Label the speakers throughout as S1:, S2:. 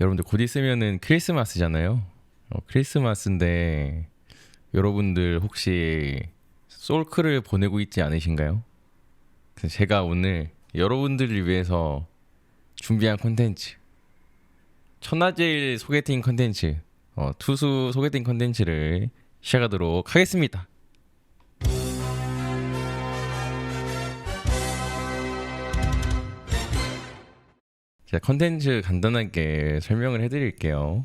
S1: 여러분들 곧 있으면은 크리스마스잖아요. 어, 크리스마스인데 여러분들 혹시 솔크를 보내고 있지 않으신가요? 그래서 제가 오늘 여러분들을 위해서 준비한 콘텐츠 천하제일 소개팅 콘텐츠 어, 투수 소개팅 콘텐츠를 시작하도록 하겠습니다. 자, 컨텐츠 간단하게 설명을 해드릴게요.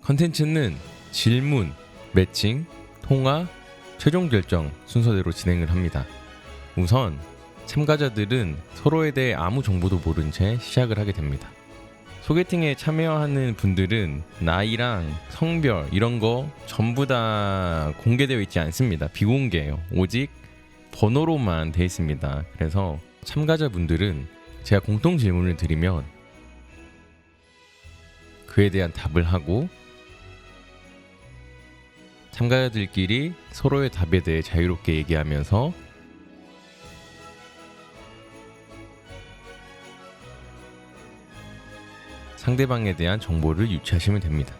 S1: 컨텐츠는 질문, 매칭, 통화, 최종 결정 순서대로 진행을 합니다. 우선 참가자들은 서로에 대해 아무 정보도 모른 채 시작을 하게 됩니다. 소개팅에 참여하는 분들은 나이랑 성별 이런 거 전부 다 공개되어 있지 않습니다. 비공개예요. 오직 번호로만 되어 있습니다. 그래서 참가자분들은 제가 공통 질문을 드리면 그에 대한 답을 하고 참가자들끼리 서로의 답에 대해 자유롭게 얘기하면서 상대방에 대한 정보를 유치하시면 됩니다.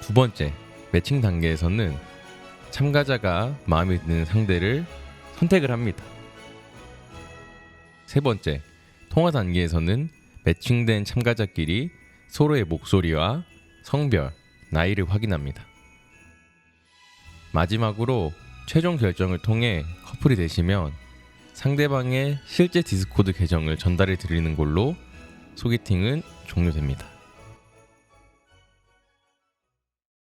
S1: 두 번째, 매칭 단계에서는 참가자가 마음에 드는 상대를 선택을 합니다. 세 번째, 통화 단계에서는 매칭된 참가자끼리 서로의 목소리와 성별, 나이를 확인합니다. 마지막으로 최종 결정을 통해 커플이 되시면 상대방의 실제 디스코드 계정을 전달해 드리는 걸로 소개팅은 종료됩니다.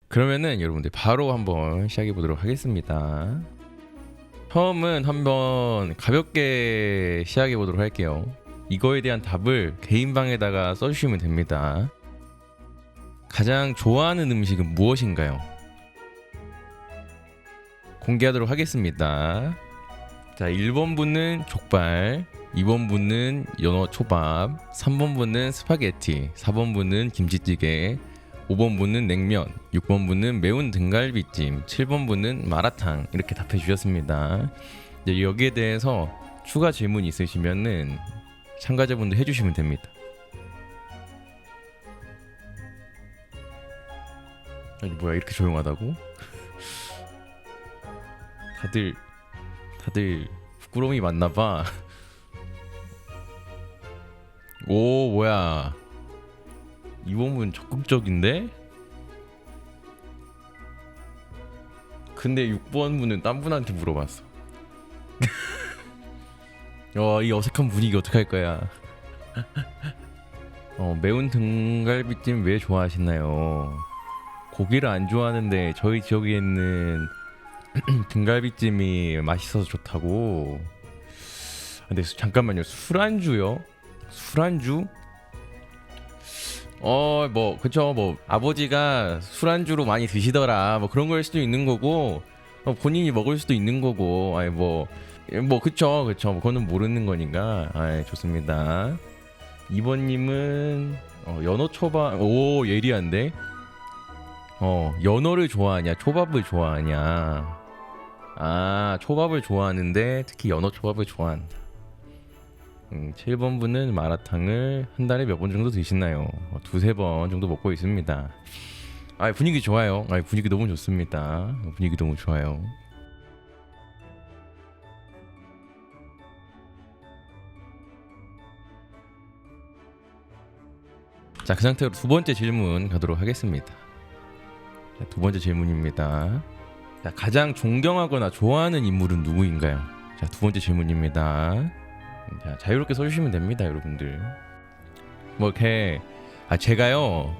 S1: 그러면은 여러분들 바로 한번 시작해 보도록 하겠습니다. 처음은 한번 가볍게 시작해 보도록 할게요. 이거에 대한 답을 개인방에다가 써주시면 됩니다. 가장 좋아하는 음식은 무엇인가요? 공개하도록 하겠습니다. 자, 1번 분은 족발, 2번 분은 연어 초밥, 3번 분은 스파게티, 4번 분은 김치찌개, 5번 분은 냉면, 6번 분은 매운 등갈비찜, 7번 분은 마라탕 이렇게 답해 주셨습니다. 여기에 대해서 추가 질문 있으시면은 참가자분들 해주시면 됩니다. 아니 뭐야 이렇게 조용하다고? 다들 다들 부끄러움이 많나 봐. 오 뭐야 이범은 적극적인데? 근데 6번 분은 딴 분한테 물어봤어. 어, 이 어색한 분위기 어떡할 거야. 어, 매운 등갈비찜 왜 좋아하시나요? 고기를 안 좋아하는데 저희 지역에 있는 등갈비찜이 맛있어서 좋다고. 근데 잠깐만요. 술안주요? 술안주? 어, 뭐, 그쵸. 뭐, 아버지가 술안주로 많이 드시더라. 뭐 그런 걸 수도 있는 거고, 어, 본인이 먹을 수도 있는 거고, 아니, 뭐, 예, 뭐, 그쵸. 그쵸. 뭐 그거는 모르는 거니까. 아, 좋습니다. 2번님은, 어, 연어 초밥, 오, 예리한데? 어, 연어를 좋아하냐, 초밥을 좋아하냐. 아, 초밥을 좋아하는데, 특히 연어 초밥을 좋아한다. 음, 7번 분은 마라탕을 한 달에 몇 번 정도 드시나요? 어, 두세 번 정도 먹고 있습니다. 아, 분위기 좋아요. 아, 분위기 너무 좋습니다. 분위기 너무 좋아요. 자, 그 상태로 두 번째 질문 가도록 하겠습니다. 자, 두 번째 질문입니다. 자, 가장 존경하거나 좋아하는 인물은 누구인가요? 자, 두 번째 질문입니다. 자, 자유롭게 써주시면 됩니다, 여러분들. 뭐 이렇게 아 제가요,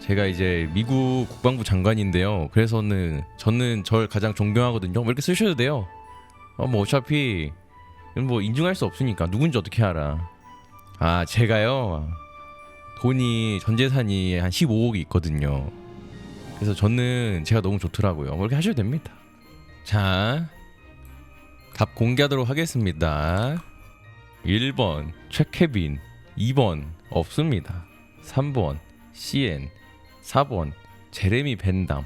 S1: 제가 이제 미국 국방부 장관인데요. 그래서는 저는 절 가장 존경하거든요. 뭐 이렇게 쓰셔도 돼요. 어, 뭐 어차피 뭐 인증할 수 없으니까 누군지 어떻게 알아? 아 제가요 돈이 전 재산이 한 15억이 있거든요. 그래서 저는 제가 너무 좋더라고요. 뭐 이렇게 하셔도 됩니다. 자, 답 공개하도록 하겠습니다. 1번 최케빈 2번 없습니다 3번 CN 4번 제레미 벤담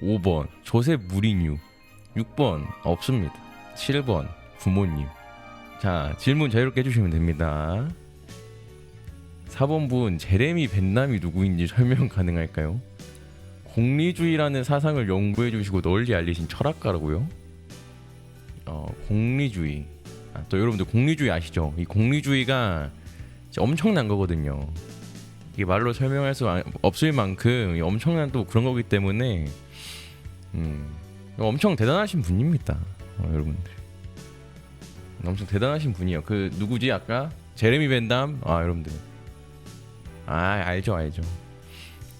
S1: 5번 조셉 무리뉴 6번 없습니다 7번 부모님 자 질문 자유롭게 해주시면 됩니다 4번분 제레미 벤남이 누구인지 설명 가능할까요? 공리주의라는 사상을 연구해 주시고 널리 알리신 철학가라고요? 어, 공리주의. 아, 또 여러분들 공리주의 아시죠? 이 공리주의가 엄청난 거거든요. 이게 말로 설명할 수 아- 없을 만큼 엄청난 또 그런 거기 때문에 음, 엄청 대단하신 분입니다, 어, 여러분들. 엄청 대단하신 분이에요. 그 누구지 아까 제레미 벤담 아 여러분들 아 알죠 알죠.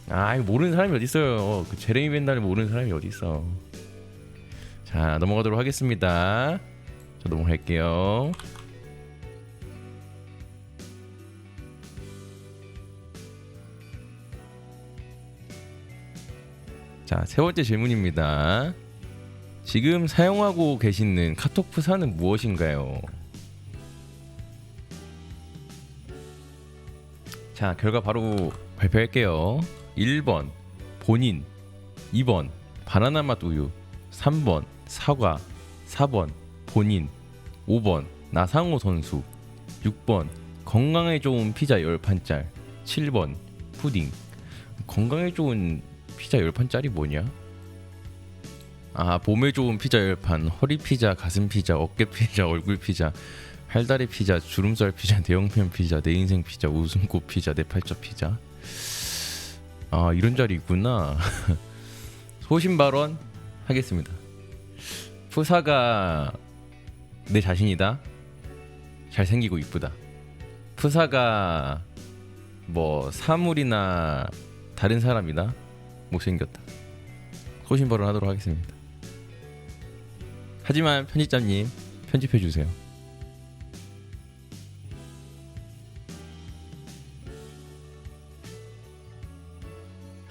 S1: 아 모르는 사람이 어디 있어요. 그 제레미 벤담을 모르는 사람이 어디 있어. 자 넘어가도록 하겠습니다. 저 넘어갈게요. 자, 세 번째 질문입니다. 지금 사용하고 계시는 카톡 프사는 무엇인가요? 자, 결과 바로 발표할게요. 1번 본인, 2번 바나나 맛 우유, 3번 사과, 4번 본인, 5번 나상호 선수, 6번 건강에 좋은 피자 10판짤, 7번 푸딩. 건강에 좋은 피자 10판짜리 뭐냐? 아 몸에 좋은 피자 10판 허리 피자 가슴 피자 어깨 피자 얼굴 피자 팔다리 피자 주름살 피자 대형편 피자 내 인생 피자 웃음꽃 피자 내 팔자 피자. 아 이런 자리 있구나. 소신 발언 하겠습니다. 푸사가 내 자신이다. 잘생기고 이쁘다. 푸사가 뭐 사물이나 다른 사람이다. 못생겼다. 소신 발언 하도록 하겠습니다. 하지만 편집자님 편집해 주세요.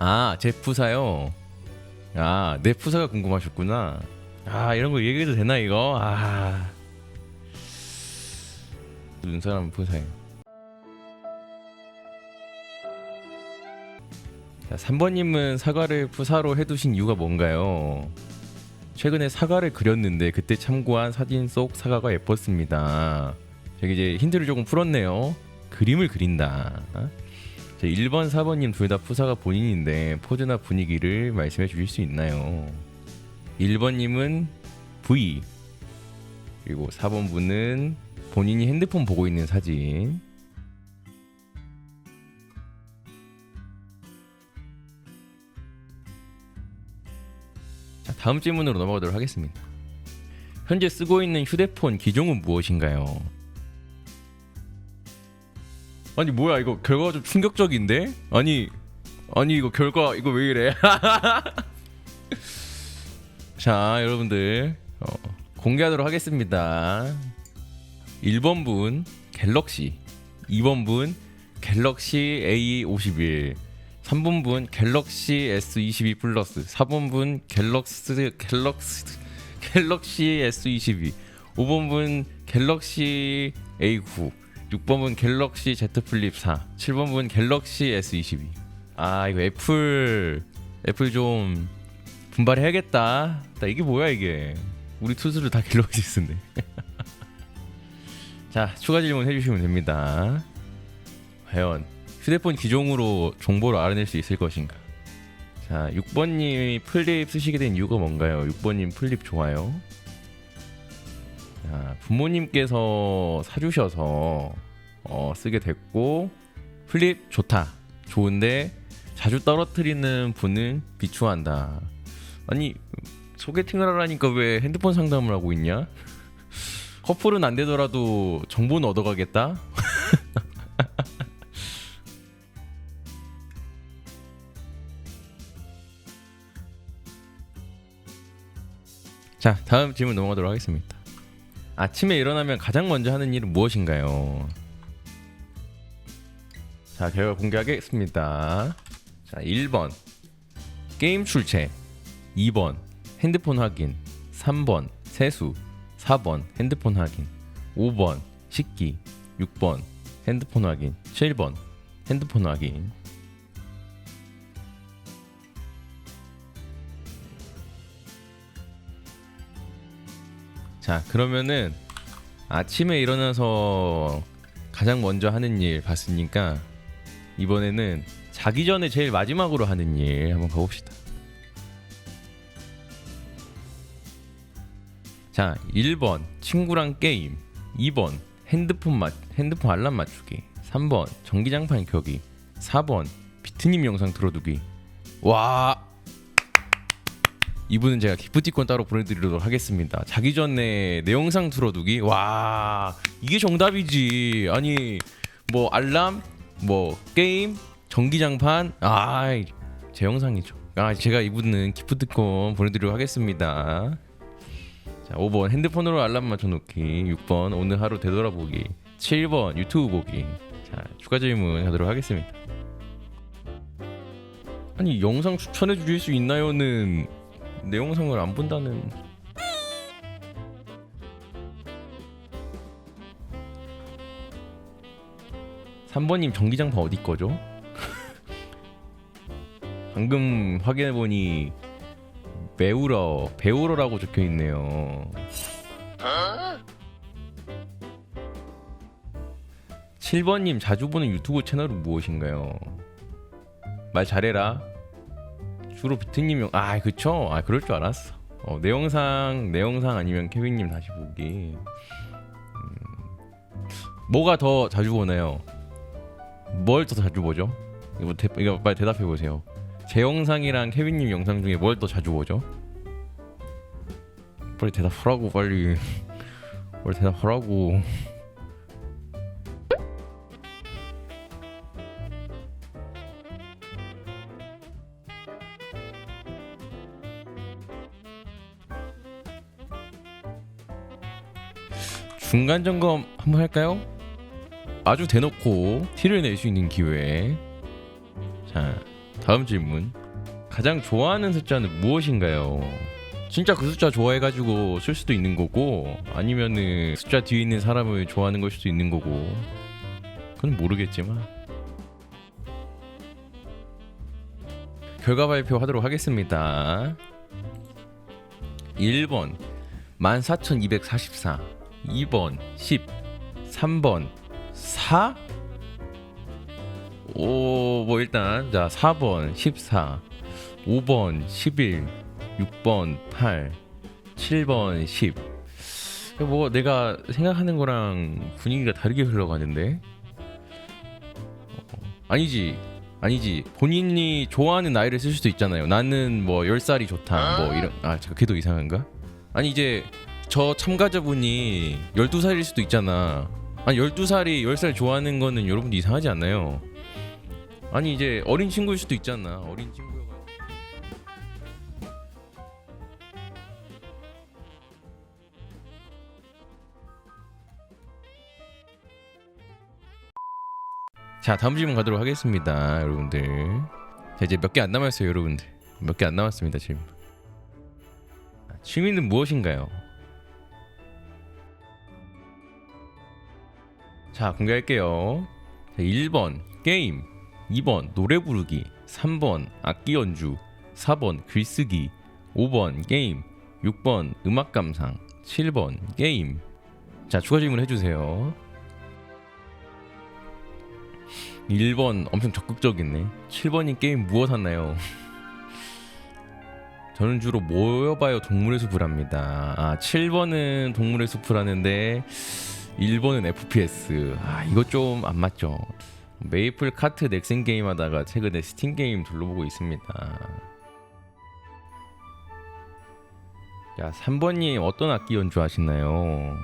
S1: 아, 제 푸사요. 아, 내 푸사가 궁금하셨구나. 아, 이런 거 얘기해도 되나 이거? 아. 눈사람 푸사예요. 자, 3번님은 사과를 푸사로 해두신 이유가 뭔가요? 최근에 사과를 그렸는데 그때 참고한 사진 속 사과가 예뻤습니다. 저기 이제 힌트를 조금 풀었네요. 그림을 그린다. 자, 1번, 4번님 둘 다 푸사가 본인인데 포즈나 분위기를 말씀해 주실 수 있나요? 1번님은 V 그리고 4번 분은 본인이 핸드폰 보고 있는 사진 자, 다음 질문으로 넘어가도록 하겠습니다. 현재 쓰고 있는 휴대폰 기종은 무엇인가요? 아니 뭐야 이거 결과가 좀 충격적인데? 아니 아니 이거 결과 이거 왜 이래? 자 여러분들 어, 공개하도록 하겠습니다. 1번 분 갤럭시, 2번 분 갤럭시 A51, 3번 분 갤럭시 S22 플러스, 4번 분 갤럭시 갤럭시 갤럭시 S22, 5번 분 갤럭시 A9, 6번 분 갤럭시 Z 플립 4, 7번 분 갤럭시 S22. 아 이거 애플 애플 좀 분발해야겠다. 나 이게 뭐야 이게? 우리 투수들 다 갤럭시 쓰네. 자 추가 질문 해주시면 됩니다. 과연 휴대폰 기종으로 정보를 알아낼 수 있을 것인가? 자, 6번님이 플립 쓰시게 된 이유가 뭔가요? 6번님 플립 좋아요. 자, 부모님께서 사주셔서 어, 쓰게 됐고 플립 좋다, 좋은데 자주 떨어뜨리는 분은 비추한다. 아니 소개팅을 하라니까 왜 핸드폰 상담을 하고 있냐? 커플은 안 되더라도 정보는 얻어가겠다. 자, 다음 질문 넘어가도록 하겠습니다. 아침에 일어나면 가장 먼저 하는 일은 무엇인가요? 자, 결과 공개하겠습니다. 자, 1번. 게임 출첵 2번. 핸드폰 확인. 3번. 세수. 4번. 핸드폰 확인. 5번. 식기. 6번. 핸드폰 확인. 7번. 핸드폰 확인 자 그러면은 아침에 일어나서 가장 먼저 하는 일 봤으니까 이번에는 자기 전에 제일 마지막으로 하는 일 한번 가봅시다. 자, 1번 친구랑 게임, 2번 핸드폰 맞 핸드폰 알람 맞추기, 3번 전기장판 켜기, 4번 비트님 영상 틀어두기. 와. 이분은 제가 기프티콘 따로 보내드리도록 하겠습니다. 자기 전에 내 영상 틀어두기. 와 이게 정답이지. 아니 뭐 알람, 뭐 게임, 전기장판. 아제 영상이죠. 아 제가 이분은 기프티콘 보내드리도록 하겠습니다. 자 5번 핸드폰으로 알람 맞춰놓기. 6번 오늘 하루 되돌아보기. 7번 유튜브 보기. 자 추가 질문 하도록 하겠습니다. 아니 영상 추천해 주실 수 있나요는 내 영상을 안 본다는 3번님 전기장판 어디 거죠? 방금 확인해 보니 배우러 배우러라고 적혀 있네요. 7번님 자주 보는 유튜브 채널은 무엇인가요? 말 잘해라. 주로 비트님 영... 아 그쵸? 아 그럴 줄 알았어. 어, 내 영상 내 영상 아니면 케빈님 다시 보기. 음, 뭐가 더 자주 보나요? 뭘 더 자주 보죠? 이거, 대, 이거 빨리 대답해 보세요. 제 영상이랑 케빈님 영상 중에 뭘 더 자주 보죠? 빨리 대답하라고 빨리. 빨리 대답하라고. 중간 점검 한번 할까요? 아주 대놓고 티를 낼 수 있는 기회. 자, 다음 질문. 가장 좋아하는 숫자는 무엇인가요? 진짜 그 숫자 좋아해가지고 쓸 수도 있는 거고, 아니면은 숫자 뒤에 있는 사람을 좋아하는 걸 수도 있는 거고, 그건 모르겠지만. 결과 발표하도록 하겠습니다. 1번 14,244 2번 10 3번 4 오, 뭐 일단 자 4번 14 5번 11 6번 8 7번 10. 뭐 내가 생각하는 거랑 분위기가 다르게 흘러가는데? 어, 아니지 아니지. 본인이 좋아하는 나이를 쓸 수도 있잖아요. 나는 뭐 10살이 좋다 뭐 이런 아 잠깐 더 이상한가? 아니 이제 저 참가자분이 12살일 수도 있잖아. 아니 12살이 10살 좋아하는 거는 여러분도 이상하지 않나요? 아니 이제 어린 친구일 수도 있잖아. 어린 친구가 자 다음 질문 가도록 하겠습니다 여러분들 자 이제 몇 개 안 남았어요 여러분들 몇 개 안 남았습니다 질문 취미는 무엇인가요? 자 공개할게요. 자, 1번 게임 2번 노래 부르기 3번 악기 연주 4번 글쓰기 5번 게임 6번 음악 감상 7번 게임. 자 추가 질문 해주세요. 1번 엄청 적극적이네. 7번이 게임 무엇 하나요? 저는 주로 모여봐요 동물의 숲을 합니다. 아 7번은 동물의 숲을 하는데 1번은 FPS. 아, 이거 좀 안 맞죠. 메이플 카트 넥슨 게임 하다가 최근에 스팀 게임 둘러보고 있습니다. 자, 3번님 어떤 악기 연주하시나요?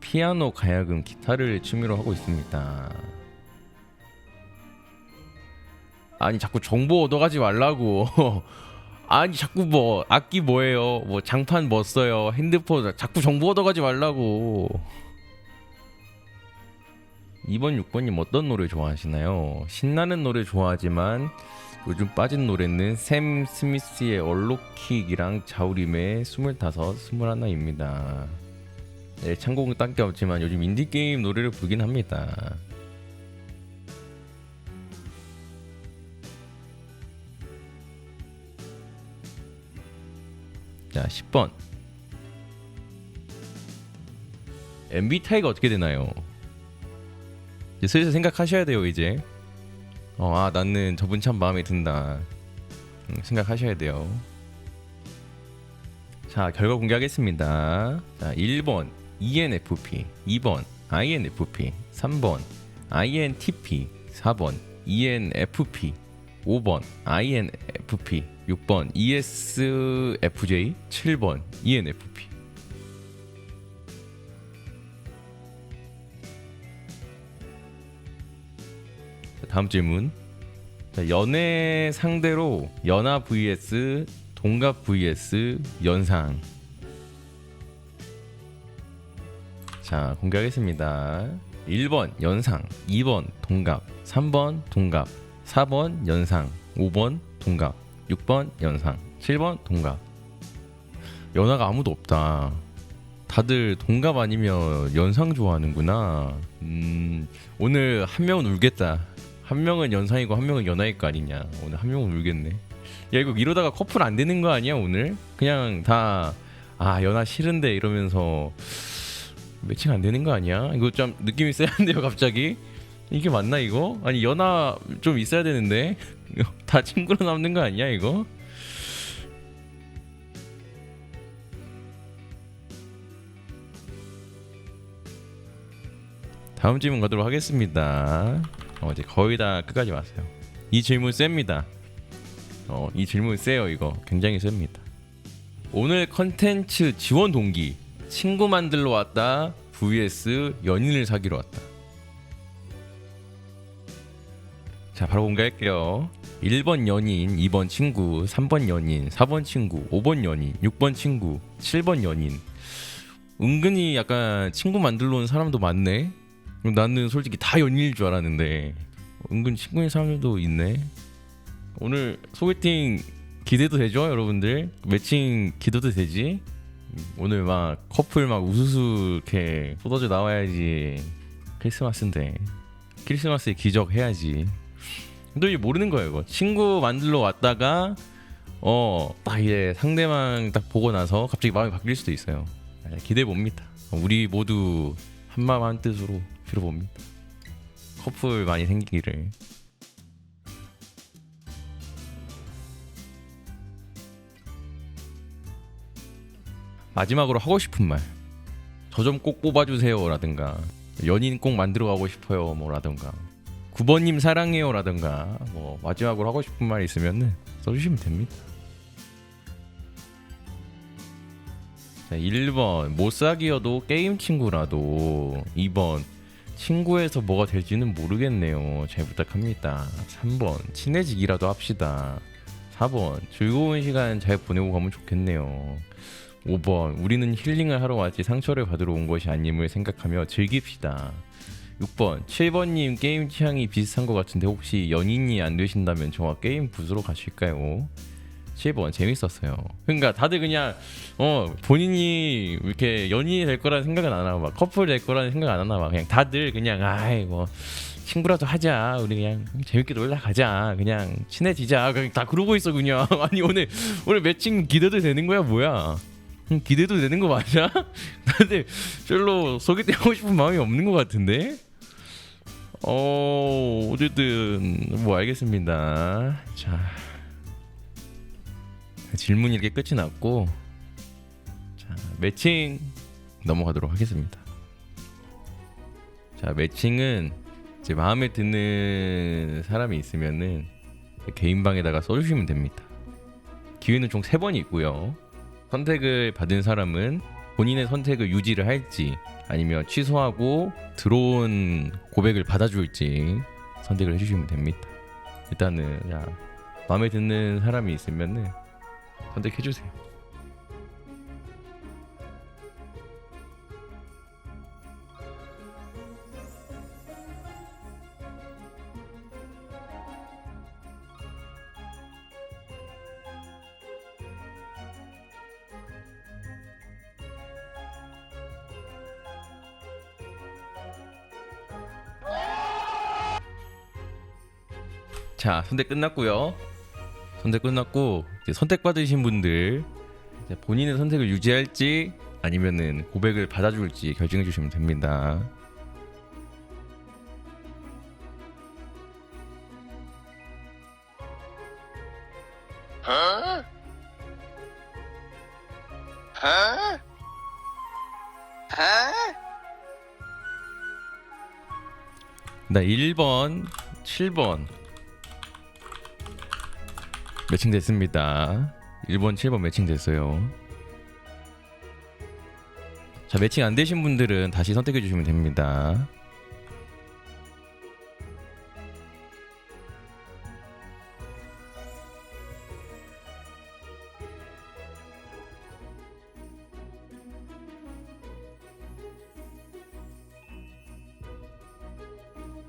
S1: 피아노, 가야금, 기타를 취미로 하고 있습니다. 아니 자꾸 정보 얻어가지 말라고. 아니 자꾸 뭐 악기 뭐예요? 뭐 장판 뭐 써요? 핸드폰 자꾸 정보 얻어가지 말라고. 2번 6번님 어떤 노래 좋아하시나요? 신나는 노래 좋아하지만 요즘 빠진 노래는 샘 스미스의 얼로킥이랑 자우림의 25, 21입니다. 네, 창곡은 딴게 없지만 요즘 인디게임 노래를 부르긴 합니다. 자, 10번. MBTI가 어떻게 되나요? 이제 슬슬 생각하셔야 돼요, 이제. 어, 아 나는 저분 참 마음에 든다 음, 생각하셔야 돼요. 자 결과 공개하겠습니다. 자 1번 ENFP, 2번 INFP, 3번 INTP, 4번 ENFP, 5번 INFP, 6번 E ESFJ, 7번 E ENFP. 자, 다음 질문. 자, 연애 상대로 연하 vs 동갑 vs 연상. 자, 공개하겠습니다. 1번 연상, 2번 동갑, 3번 동갑, 4번 연상, 5번 동갑, 6번 연상, 7번 동갑. 연하가 아무도 없다. 다들 동갑 아니면 연상 좋아하는구나. 음, 오늘 한 명은 울겠다. 한 명은 연상이고 한 명은 연하일 거 아니냐. 오늘 한 명은 울겠네. 야 이거 이러다가 커플 안 되는 거 아니야 오늘? 그냥 다 아 연하 싫은데 이러면서 매칭 안 되는 거 아니야? 이거 좀 느낌 있어야 한데요 갑자기? 이게 맞나 이거? 아니 연하 좀 있어야 되는데 다 친구로 남는 거 아니야 이거? 다음 질문 가도록 하겠습니다. 어, 이제 거의 다 끝까지 왔어요. 이 질문 셉니다. 어, 이 질문 세요 이거 굉장히 셉니다. 오늘 컨텐츠 지원 동기 친구 만들러 왔다 vs 연인을 사귀러 왔다. 자 바로 공개할게요. 1번 연인, 2번 친구, 3번 연인, 4번 친구, 5번 연인, 6번 친구, 7번 연인. 은근히 약간 친구 만들러 온 사람도 많네. 나는 솔직히 다 연인일 줄 알았는데 은근 친구인 사람들도 있네. 오늘 소개팅 기대도 되죠, 여러분들? 매칭 기대도 되지? 오늘 막 커플 막 우수수 이렇게 쏟아져 나와야지 크리스마스인데 크리스마스에 기적 해야지. 근데 이게 모르는 거예요, 이거. 친구 만들러 왔다가 어, 딱 이제 상대방 딱 보고 나서 갑자기 마음이 바뀔 수도 있어요. 네, 기대해 봅니다. 우리 모두 한 마음 한 뜻으로 빌어봅니다. 커플 많이 생기기를. 마지막으로 하고 싶은 말. 저 좀 꼭 뽑아주세요라든가 연인 꼭 만들어 가고 싶어요 뭐라든가 9번님 사랑해요라든가 뭐 마지막으로 하고 싶은 말 있으면 써주시면 됩니다. 자, 1번 못 사귀어도 게임 친구라도 2번 친구에서 뭐가 될지는 모르겠네요. 잘 부탁합니다. 3번 친해지기라도 합시다. 4번 즐거운 시간 잘 보내고 가면 좋겠네요. 5번 우리는 힐링을 하러 왔지 상처를 받으러 온 것이 아님을 생각하며 즐깁시다. 6번 7번님 게임 취향이 비슷한 것 같은데 혹시 연인이 안 되신다면 저와 게임 부스로 가실까요? 7번 재밌었어요. 그러니까 다들 그냥 어 본인이 이렇게 연인이 될 거라는 생각은 안 하고 막 커플 될 거라는 생각 안 하나 봐. 그냥 다들 그냥 아이 뭐 친구라도 하자. 우리 그냥 재밌게 놀다 가자. 그냥 친해지자. 그냥 다 그러고 있어 그냥. 아니 오늘 오늘 매칭 기대도 되는 거야 뭐야? 음, 기대도 되는 거 맞아? 근데 별로 소개팅 하고 싶은 마음이 없는 것 같은데. 어 어쨌든 뭐 알겠습니다. 자. 질문이 이렇게 끝이 났고 자 매칭 넘어가도록 하겠습니다. 자 매칭은 제 마음에 드는 사람이 있으면은 개인 방에다가 써 주시면 됩니다. 기회는 총세 번이 있고요. 선택을 받은 사람은 본인의 선택을 유지를 할지 아니면 취소하고 들어온 고백을 받아줄지 선택을 해주시면 됩니다. 일단은 야 마음에 드는 사람이 있으면은 선택해 주세요. 자, 선택 끝났고요. 선택 끝났고 이제 선택 받으신 분들 본인의 선택을 유지할지 아니면은 고백을 받아줄지 결정해 주시면 됩니다. 나 1번, 7번 매칭 됐습니다. 1번, 7번 매칭 됐어요. 자, 매칭 안 되신 분들은 다시 선택해 주시면 됩니다.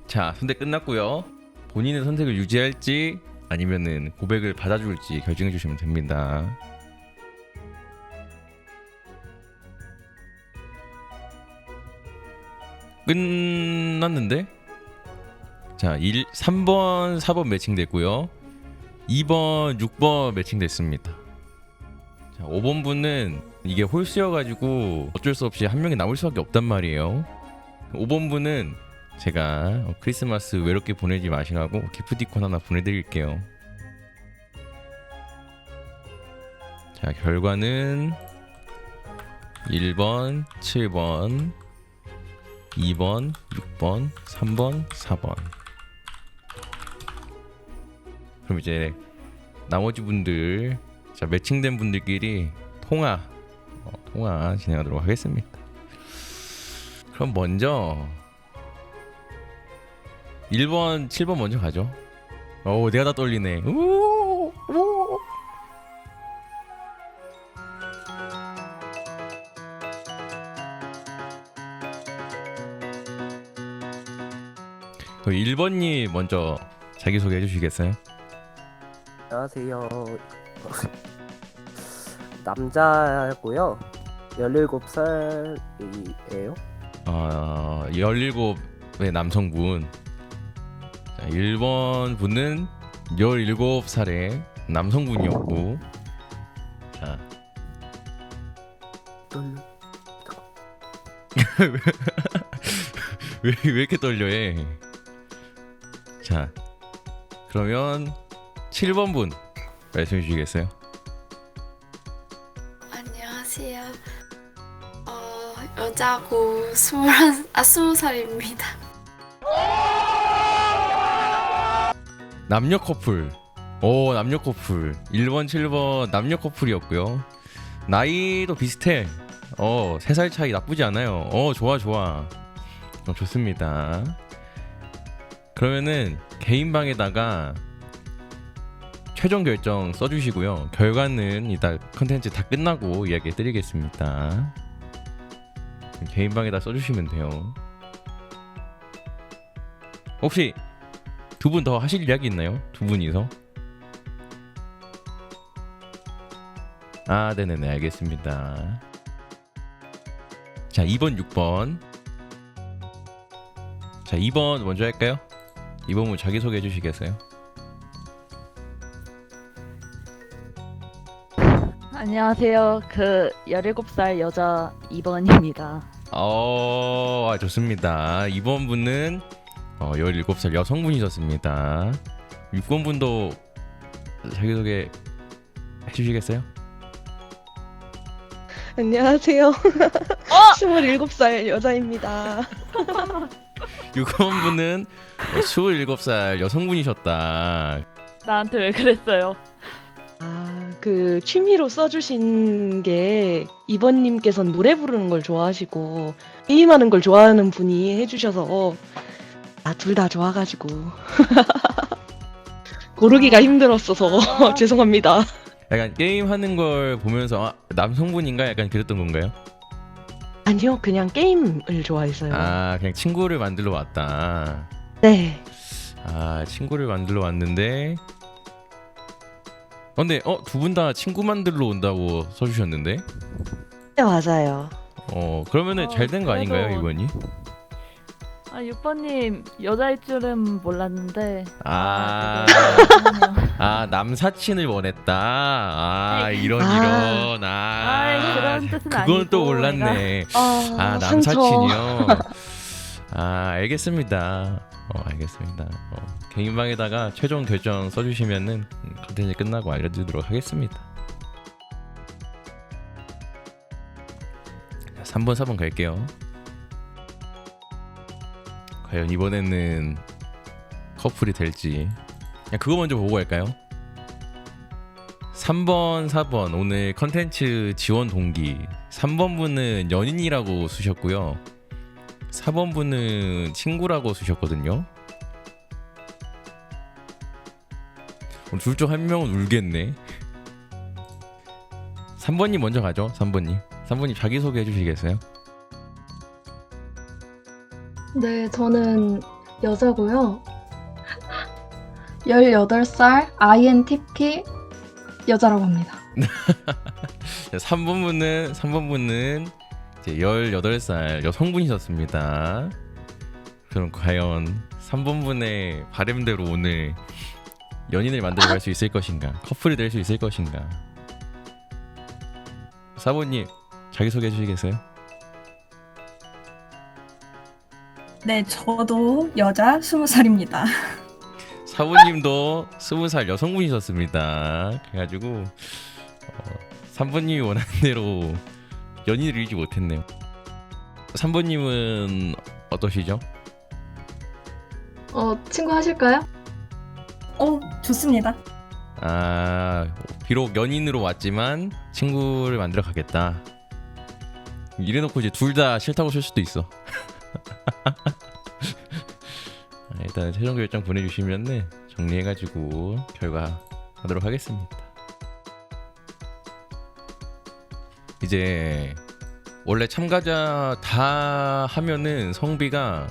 S1: 자, 선택 끝났고요. 본인의 선택을 유지할지 아니면은 고백을 받아줄지 결정해 주시면 됩니다. 끝났는데? 자, 1, 3번, 4번 매칭됐고요. 2번, 6번 매칭됐습니다. 자, 5번 분은 이게 홀수여가지고 어쩔 수 없이 한 명이 남을 수밖에 없단 말이에요. 5번 분은 제가 어, 크리스마스 외롭게 보내지 마시라고 기프티콘 하나 보내드릴게요. 자 결과는 1번, 7번, 2번, 6번, 3번, 4번. 그럼 이제 나머지 분들 자 매칭된 분들끼리 통화 어, 통화 진행하도록 하겠습니다. 그럼 먼저 1번, 7번 먼저 가죠. 오, 내가 다 떨리네. 우, 우. 그럼 1번님 먼저 자기 소개 해 주시겠어요?
S2: 안녕하세요. 남자고요. 17살이에요.
S1: 어, 17의 남성분. 자, 1번 분은 17살의 남성분이었고. 자,
S2: 떨려.
S1: 왜, 왜 이렇게 떨려 해? 자, 그러면 7번 분 말씀해 주시겠어요?
S3: 안녕하세요. 어, 여자고 스물한 아 스무 살입니다.
S1: 남녀 커플. 오, 남녀 커플. 1번, 7번 남녀 커플이었고요. 나이도 비슷해. 어, 3살 차이 나쁘지 않아요. 어, 좋아, 좋아. 어, 좋습니다. 그러면은 개인 방에다가 최종 결정 써주시고요. 결과는 이따 컨텐츠 다 끝나고 이야기 해드리겠습니다. 개인 방에다 써주시면 돼요. 혹시 두 분 더 하실 이야기 있나요? 두 분이서? 아, 네네네, 알겠습니다. 자, 2번, 6번. 자, 2번 먼저 할까요? 2번 분 자기소개 해 주시겠어요?
S4: 안녕하세요. 그 17살 여자 2번입니다.
S1: 어, 아, 좋습니다. 2번 분은 어, 17살 여성분이셨습니다. 6번 분도 자기소개 해주시겠어요?
S5: 안녕하세요. 27살 여자입니다.
S1: 6번 분은 27살 여성분이셨다.
S4: 나한테 왜 그랬어요?
S5: 아, 그 취미로 써주신 게 이번님께서는 노래 부르는 걸 좋아하시고 게임하는 걸 좋아하는 분이 해주셔서 아, 둘 다 좋아가지고 고르기가 힘들었어서 죄송합니다.
S1: 약간 게임 하는 걸 보면서 아, 남성분인가 약간 그랬던 건가요?
S5: 아니요, 그냥 게임을 좋아했어요.
S1: 아 그냥 친구를 만들러 왔다.
S5: 네.
S1: 아 친구를 만들러 왔는데 어, 근데 어두 분 다 친구 만들러 온다고 써주셨는데
S5: 네, 맞아요.
S1: 어 그러면은
S4: 어,
S1: 잘 된 거 아닌가요
S4: 그래도-
S1: 이번이?
S4: 아, 6번님 여자일 줄은 몰랐는데
S1: 아,
S4: 되게
S1: 아 남사친을 원했다. 아 이런
S5: 아.
S1: 이런 아
S4: 아이, 그런 뜻은
S1: 그건
S4: 아니고
S1: 또 몰랐네.
S5: 아,
S1: 아
S5: 상처.
S1: 남사친이요. 아 알겠습니다. 어 알겠습니다. 어, 개인방에다가 최종 결정 써주시면은 음, 컨텐츠 끝나고 알려드리도록 하겠습니다. 자, 3번 4번 갈게요. 과연 이번에는 커플이 될지. 그냥 그거 먼저 보고 갈까요? 3번 4번. 오늘 컨텐츠 지원 동기. 3번 분은 연인이라고 쓰셨고요. 4번 분은 친구라고 쓰셨거든요. 둘 중 한 명은 울겠네. 3번님 먼저 가죠 3번님. 3번님 자기소개 해주시겠어요?
S6: 네, 저는 여자고요. 18살 INTP 여자라고 합니다.
S1: 3번 분은 3번 분은 이제 18살 여성분이셨습니다. 그럼 과연 3번 분의 바램대로 오늘 연인을 만들어 갈 수 있을 것인가? 커플이 될 수 있을 것인가? 4번님 자기 소개해 주시겠어요?
S7: 네, 저도 여자 스무 살입니다.
S1: 사부님도 20살 여성분이셨습니다. 그래가지고 어, 3번님이 원하는 대로 연인을 이루지 못했네요. 3번님은 어떠시죠?
S6: 어, 친구 하실까요?
S7: 어, 좋습니다.
S1: 아 비록 연인으로 왔지만 친구를 만들어 가겠다. 이래놓고 이제 둘 다 싫다고 쓸 수도 있어. 아, 일단 최종 결정 보내주시면은 정리해가지고 결과 하도록 하겠습니다. 이제 원래 참가자 다 하면은 성비가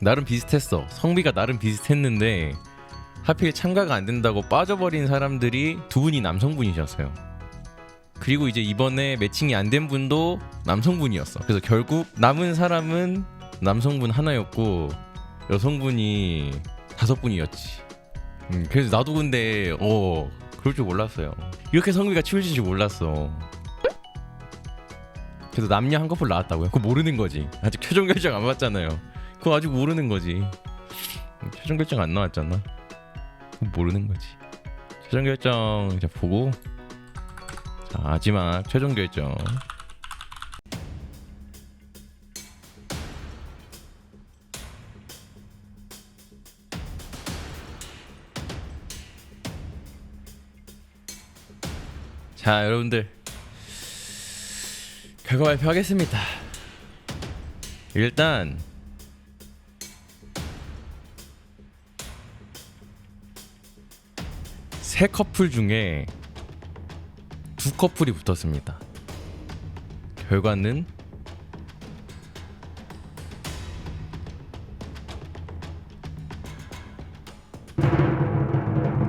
S1: 나름 비슷했어. 성비가 나름 비슷했는데 하필 참가가 안 된다고 빠져버린 사람들이 두 분이 남성분이셨어요. 그리고 이제 이번에 매칭이 안 된 분도 남성분이었어. 그래서 결국 남은 사람은 남성분 하나였고 여성분이 다섯 분이었지. 음, 그래서 나도 근데 어 그럴 줄 몰랐어요. 이렇게 성비가 치우칠 줄 몰랐어. 그래서 남녀 한 커플 나왔다고요? 그거 모르는 거지. 아직 최종 결정 안 왔잖아요. 그거 아직 모르는 거지. 음, 최종 결정 안 나왔잖아. 모르는 거지. 최종 결정 이제 보고 자 마지막 최종 결정. 자 여러분들 결과 발표하겠습니다. 일단 세 커플 중에 두 커플이 붙었습니다. 결과는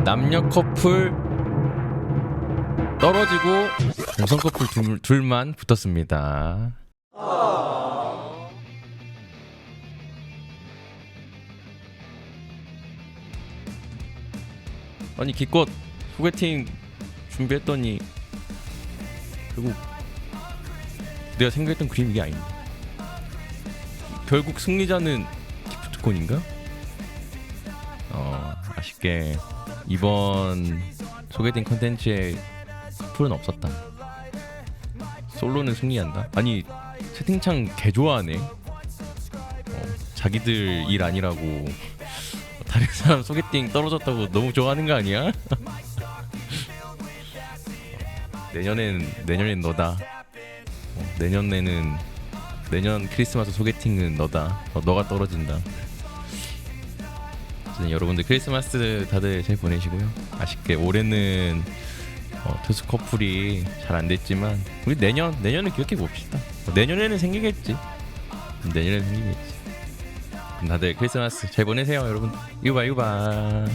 S1: 남녀 커플 떨어지고 여성 커플 둘, 둘만 붙었습니다. 아니 기껏 소개팅 준비했더니 결국 내가 생각했던 그림 이게 아닌데 결국 승리자는 기프트콘인가? 어 아쉽게 이번 소개팅 컨텐츠에 커플은 없었다 솔로는 승리한다 아니 채팅창 개 좋아하네 어, 자기들 일 아니라고 다른 사람 소개팅 떨어졌다고 너무 좋아하는 거 아니야? 내년엔 내년엔 너다. 어, 내년에는 내년 크리스마스 소개팅은 너다. 어, 너가 떨어진다. 여러분들 크리스마스 다들 잘 보내시고요. 아쉽게 올해는 어, 투수 커플이 잘 안 됐지만 우리 내년 내년을 기억해 봅시다. 어, 내년에는 생기겠지. 내년에는 생기겠지. 그럼 다들 크리스마스 잘 보내세요, 여러분. 유바 유바.